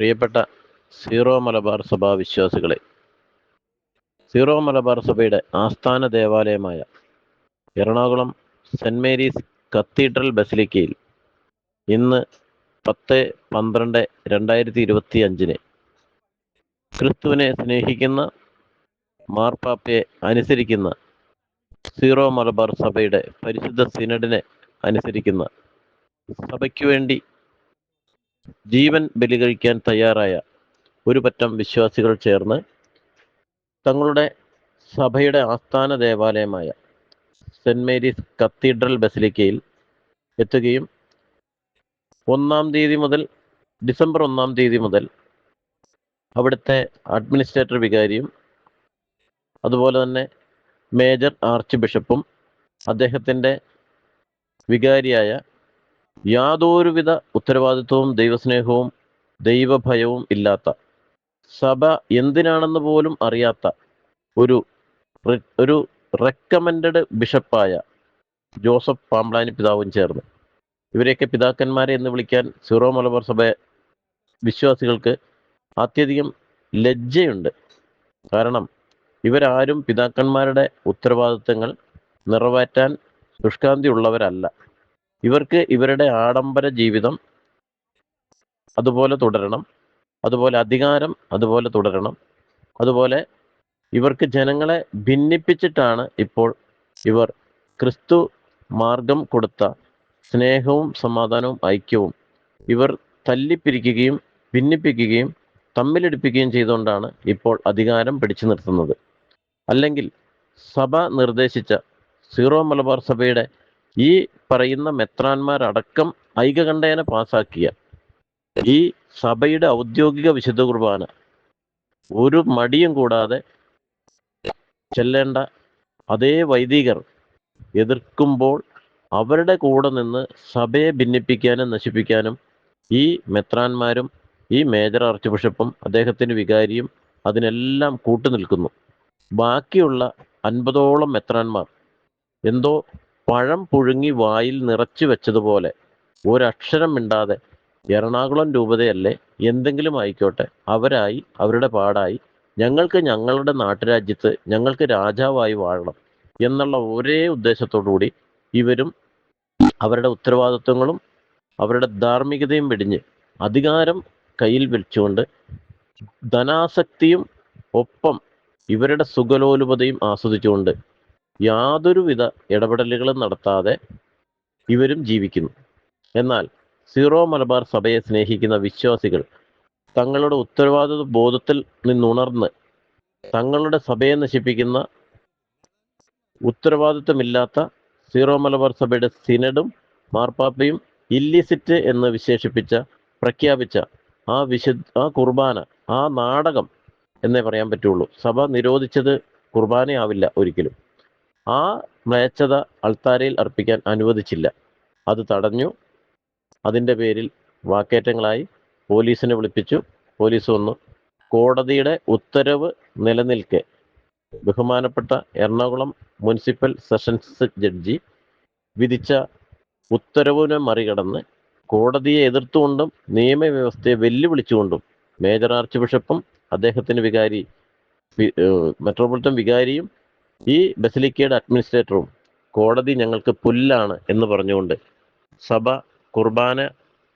പ്രിയപ്പെട്ട സീറോ മലബാർ സഭാ വിശ്വാസികളെ സീറോ മലബാർ സഭയുടെ ആസ്ഥാന ദേവാലയമായ എറണാകുളം സെന്റ് മേരീസ് കത്തീഡ്രൽ ബസിലിക്കയിൽ ഇന്ന് പത്ത് പന്ത്രണ്ട് രണ്ടായിരത്തി ഇരുപത്തി അഞ്ചിന് ക്രിസ്തുവിനെ സ്നേഹിക്കുന്ന മാർപ്പാപ്പയെ അനുസരിക്കുന്ന സീറോ മലബാർ സഭയുടെ പരിശുദ്ധ സിനഡിനെ അനുസരിക്കുന്ന സഭയ്ക്ക് വേണ്ടി ജീവൻ ബലികഴിക്കാൻ തയ്യാറായ ഒരു പറ്റം വിശ്വാസികൾ ചേർന്ന് തങ്ങളുടെ സഭയുടെ ആസ്ഥാന ദേവാലയമായ സെന്റ് മേരീസ് കത്തീഡ്രൽ ബസിലിക്കയിൽ എത്തുകയും ഒന്നാം തീയതി മുതൽ ഡിസംബർ ഒന്നാം തീയതി മുതൽ അവിടുത്തെ അഡ്മിനിസ്ട്രേറ്റർ വികാരിയും അതുപോലെ തന്നെ മേജർ ആർച്ച് ബിഷപ്പും അദ്ദേഹത്തിന്റെ വികാരിയായ യാതൊരുവിധ ഉത്തരവാദിത്വവും ദൈവസ്നേഹവും ദൈവഭയവും ഇല്ലാത്ത സഭ എന്തിനാണെന്ന് പോലും അറിയാത്ത ഒരു ഒരു റെക്കമെൻഡഡ് ബിഷപ്പായ ജോസഫ് പാമ്പ്ലാനി പിതാവും ചേർന്ന്. ഇവരെയൊക്കെ പിതാക്കന്മാരെ എന്ന് വിളിക്കാൻ സീറോ മലബാർ സഭ വിശ്വാസികൾക്ക് അത്യധികം ലജ്ജയുണ്ട്. കാരണം ഇവരാരും പിതാക്കന്മാരുടെ ഉത്തരവാദിത്തങ്ങൾ നിറവേറ്റാൻ ശുഷ്കാന്തി ഉള്ളവരല്ല. ഇവർക്ക് ഇവരുടെ ആഡംബര ജീവിതം അതുപോലെ തുടരണം അതുപോലെ അധികാരം അതുപോലെ തുടരണം അതുപോലെ ഇവർക്ക് ജനങ്ങളെ ഭിന്നിപ്പിച്ചിട്ടാണ് ഇപ്പോൾ ഇവർ ക്രിസ്തു മാർഗം കൊടുത്ത സ്നേഹവും സമാധാനവും ഐക്യവും ഇവർ തല്ലിപ്പിരിക്കുകയും ഭിന്നിപ്പിക്കുകയും തമ്മിലെടുപ്പിക്കുകയും ചെയ്തുകൊണ്ടാണ് ഇപ്പോൾ അധികാരം പിടിച്ചു നിർത്തുന്നത്. അല്ലെങ്കിൽ സഭ നിർദ്ദേശിച്ച സീറോ മലബാർ സഭയുടെ ഈ പറയുന്ന മെത്രാന്മാരടക്കം ഐകകണ്ഠേന പാസാക്കിയ ഈ സഭയുടെ ഔദ്യോഗിക വിശുദ്ധ കുർബാന ഒരു മടിയും കൂടാതെ ചെല്ലേണ്ട അതേ വൈദികർ എതിർക്കുമ്പോൾ അവരുടെ കൂടെ നിന്ന് സഭയെ ഭിന്നിപ്പിക്കാനും നശിപ്പിക്കാനും ഈ മെത്രാന്മാരും ഈ മേജർ ആർച്ച് ബിഷപ്പും അദ്ദേഹത്തിന്റെ വികാരിയും അതിനെല്ലാം കൂട്ടുനിൽക്കുന്നു. ബാക്കിയുള്ള അൻപതോളം മെത്രാന്മാർ എന്തോ പഴം പുഴുങ്ങി വായിൽ നിറച്ചു വെച്ചതുപോലെ ഒരക്ഷരം മിണ്ടാതെ എറണാകുളം രൂപതയല്ലേ? എന്തെങ്കിലും ആയിക്കോട്ടെ. അവരായി അവരുടെ പാടായി. ഞങ്ങൾക്ക് ഞങ്ങളുടെ നാട്ടുരാജ്യത്ത് ഞങ്ങൾക്ക് രാജാവായി വാഴണം എന്നുള്ള ഒരേ ഉദ്ദേശത്തോടുകൂടി ഇവരും അവരുടെ ഉത്തരവാദിത്വങ്ങളും അവരുടെ ധാർമ്മികതയും വെടിഞ്ഞ് അധികാരം കയ്യിൽ വെച്ചുകൊണ്ട് ധനാസക്തിയും ഒപ്പം ഇവരുടെ സുഖലോലുപതയും ആസ്വദിച്ചുകൊണ്ട് യാതൊരുവിധ ഇടപെടലുകളും നടത്താതെ ഇവരും ജീവിക്കുന്നു. എന്നാൽ സീറോ മലബാർ സഭയെ സ്നേഹിക്കുന്ന വിശ്വാസികൾ തങ്ങളുടെ ഉത്തരവാദിത്വ ബോധത്തിൽ നിന്നുണർന്ന് തങ്ങളുടെ സഭയെ നശിപ്പിക്കുന്ന ഉത്തരവാദിത്വമില്ലാത്ത സീറോ മലബാർ സഭയുടെ സിനഡും മാർപ്പാപ്പയും ഇല്ലിസിറ്റ് എന്ന് വിശേഷിപ്പിച്ച പ്രഖ്യാപിച്ച ആ വിശുദ്ധ ആ കുർബാന ആ നാടകം എന്നേ പറയാൻ പറ്റുള്ളൂ. സഭ നിരോധിച്ചത് കുർബാനയാവില്ല ഒരിക്കലും. ആ മ്ലേച്ഛത അൾത്താരയിൽ അർപ്പിക്കാൻ അനുവദിച്ചില്ല. അത് തടഞ്ഞു. അതിന്റെ പേരിൽ വാക്കേറ്റങ്ങളായി പോലീസിനെ വിളിപ്പിച്ചു. പോലീസ് വന്നു. കോടതിയുടെ ഉത്തരവ് നിലനിൽക്കെ. ബഹുമാനപ്പെട്ട എറണാകുളം മുനിസിപ്പൽ സെഷൻസ് ജഡ്ജി വിധിച്ച ഉത്തരവിനെ മറികടന്ന് കോടതിയെ എതിർത്തുകൊണ്ടും നിയമവ്യവസ്ഥയെ വെല്ലുവിളിച്ചുകൊണ്ടും മേജർ ആർച്ച് ബിഷപ്പും അദ്ദേഹത്തിന് വികാരി മെട്രോപൊളിറ്റൻ വികാരിയും ഈ ബസിലിക്കയുടെ അഡ്മിനിസ്ട്രേറ്ററും കോടതി ഞങ്ങൾക്ക് പുല്ലാണ് എന്ന് പറഞ്ഞുകൊണ്ട് സഭ കുർബാന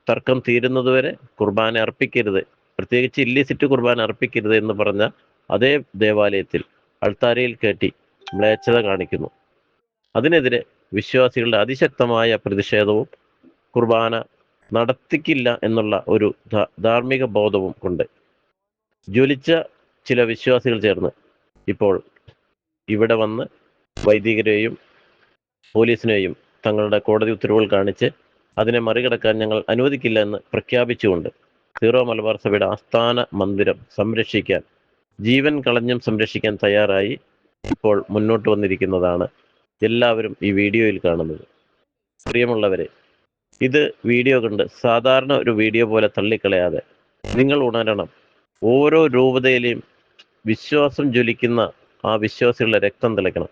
തർക്കം തീരുന്നതുവരെ കുർബാന അർപ്പിക്കരുത്. പ്രത്യേകിച്ച് ഇല്ലിസിറ്റ് കുർബാന അർപ്പിക്കരുത് എന്ന് പറഞ്ഞ അതേ ദേവാലയത്തിൽ അൾത്താരയിൽ കയറ്റി മ്ലേച്ഛത കാണിക്കുന്നു. അതിനെതിരെ വിശ്വാസികളുടെ അതിശക്തമായ പ്രതിഷേധവും കുർബാന നടത്തിക്കില്ല എന്നുള്ള ഒരു ധാർമ്മിക ബോധവും ഉണ്ട് ജ്വലിച്ച ചില വിശ്വാസികൾ ചേർന്ന് ഇപ്പോൾ ഇവിടെ വന്ന് വൈദികരെയും പോലീസിനെയും തങ്ങളുടെ കോടതി ഉത്തരവുകൾ കാണിച്ച് അതിനെ മറികടക്കാൻ ഞങ്ങൾ അനുവദിക്കില്ല എന്ന് പ്രഖ്യാപിച്ചുകൊണ്ട് സീറോ മലബാർ സഭയുടെ ആസ്ഥാന മന്ദിരം സംരക്ഷിക്കാൻ ജീവൻ കളഞ്ഞും സംരക്ഷിക്കാൻ തയ്യാറായി ഇപ്പോൾ മുന്നോട്ട് വന്നിരിക്കുന്നതാണ് എല്ലാവരും ഈ വീഡിയോയിൽ കാണുന്നത്. പ്രിയമുള്ളവരെ ഇത് വീഡിയോ കണ്ട് സാധാരണ ഒരു വീഡിയോ പോലെ തള്ളിക്കളയാതെ നിങ്ങൾ ഉണരണം. ഓരോ രൂപതയിലെയും വിശ്വാസം ജ്വലിക്കുന്ന ആ വിശ്വാസികളുടെ രക്തം തിളയ്ക്കണം.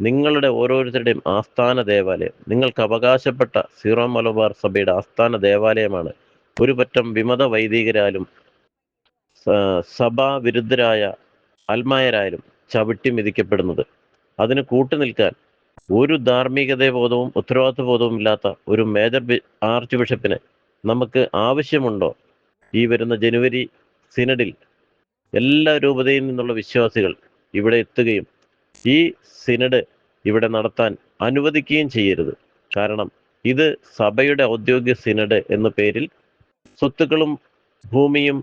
നിങ്ങളുടെ ഓരോരുത്തരുടെയും ആസ്ഥാന ദേവാലയം. നിങ്ങൾക്ക് അവകാശപ്പെട്ട സീറോ മലബാർ സഭയുടെ ആസ്ഥാന ദേവാലയമാണ്. ഒരു പറ്റം വിമത വൈദികരാലും സഭാ വിരുദ്ധരായ അൽമായരായാലും ചവിട്ടി മിതിക്കപ്പെടുന്നത്. അതിന് കൂട്ടുനിൽക്കാൻ ഒരു ധാർമ്മികത ബോധവും ഉത്തരവാദിത്വ ബോധവും ഇല്ലാത്ത ഒരു മേജർ ആർച്ച് ബിഷപ്പിന് നമുക്ക് ആവശ്യമുണ്ടോ? ഈ വരുന്ന ജനുവരി സിനഡിൽ എല്ലാ രൂപതയിൽ നിന്നുള്ള വിശ്വാസികൾ ഇവിടെ എത്തുകയും ഈ സിനഡ് ഇവിടെ നടത്താൻ അനുവദിക്കുകയും ചെയ്യരുത്. കാരണം ഇത് സഭയുടെ ഔദ്യോഗിക സിനഡ് എന്ന പേരിൽ സ്വത്തുക്കളും ഭൂമിയും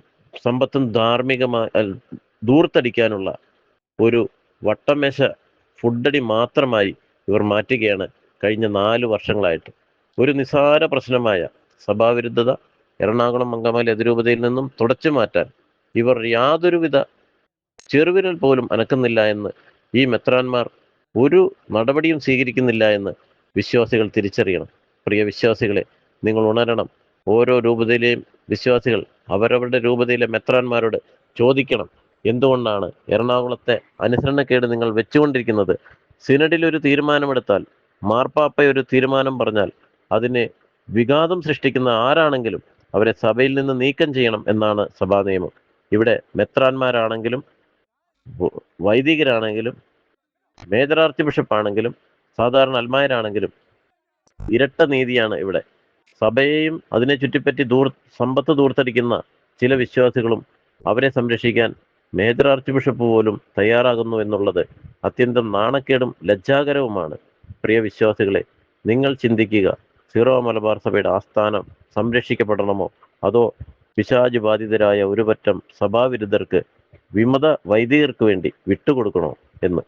സമ്പത്തും ധാർമ്മികമായി ദൂർത്തടിക്കാനുള്ള ഒരു വട്ടമേശ ഫുഡടി മാത്രമായി ഇവർ മാറ്റുകയാണ് കഴിഞ്ഞ നാല് വർഷങ്ങളായിട്ട്. ഒരു നിസാര പ്രശ്നമായ സഭാവിരുദ്ധത എറണാകുളം അങ്കമാലി അതിരൂപതയിൽ നിന്നും തുടച്ചു മാറ്റാൻ ഇവർ യാതൊരുവിധ ചെറുവിരൽ പോലും അനക്കുന്നില്ല എന്ന് ഈ മെത്രാന്മാർ ഒരു നടപടിയും സ്വീകരിക്കുന്നില്ല എന്ന് വിശ്വാസികൾ തിരിച്ചറിയണം. പ്രിയ വിശ്വാസികളെ നിങ്ങൾ ഉണരണം. ഓരോ രൂപതയിലെയും വിശ്വാസികൾ അവരവരുടെ രൂപതയിലെ മെത്രാന്മാരോട് ചോദിക്കണം. എന്തുകൊണ്ടാണ് എറണാകുളത്തെ അനുസരണക്കേട് നിങ്ങൾ വെച്ചുകൊണ്ടിരിക്കുന്നത്? സിനഡിൽ ഒരു തീരുമാനമെടുത്താൽ മാർപ്പാപ്പ ഒരു തീരുമാനം പറഞ്ഞാൽ അതിനെ വിഘാതം സൃഷ്ടിക്കുന്ന ആരാണെങ്കിലും അവരെ സഭയിൽ നിന്ന് നീക്കം ചെയ്യണം എന്നാണ് സഭാ നിയമം. ഇവിടെ മെത്രാന്മാരാണെങ്കിലും വൈദികരാണെങ്കിലും മേജർ ബിഷപ്പാണെങ്കിലും സാധാരണ അൽമായരാണെങ്കിലും ഇരട്ട നീതിയാണ് ഇവിടെ. സഭയെയും അതിനെ ചുറ്റിപ്പറ്റി ദൂർ സമ്പത്ത് ദൂർത്തടിക്കുന്ന ചില വിശ്വാസികളും അവരെ സംരക്ഷിക്കാൻ മേജർ ബിഷപ്പ് പോലും തയ്യാറാകുന്നു എന്നുള്ളത് അത്യന്തം നാണക്കേടും ലജ്ജാകരവുമാണ്. പ്രിയ വിശ്വാസികളെ നിങ്ങൾ ചിന്തിക്കുക സീറോ മലബാർ സഭയുടെ ആസ്ഥാനം സംരക്ഷിക്കപ്പെടണമോ? അതോ പിശാജ് ബാധിതരായ ഒരുപറ്റം സഭാവിരുദ്ധർക്ക് വിമത വൈദികർക്ക് വേണ്ടി വിട്ടുകൊടുക്കണോ എന്ന്.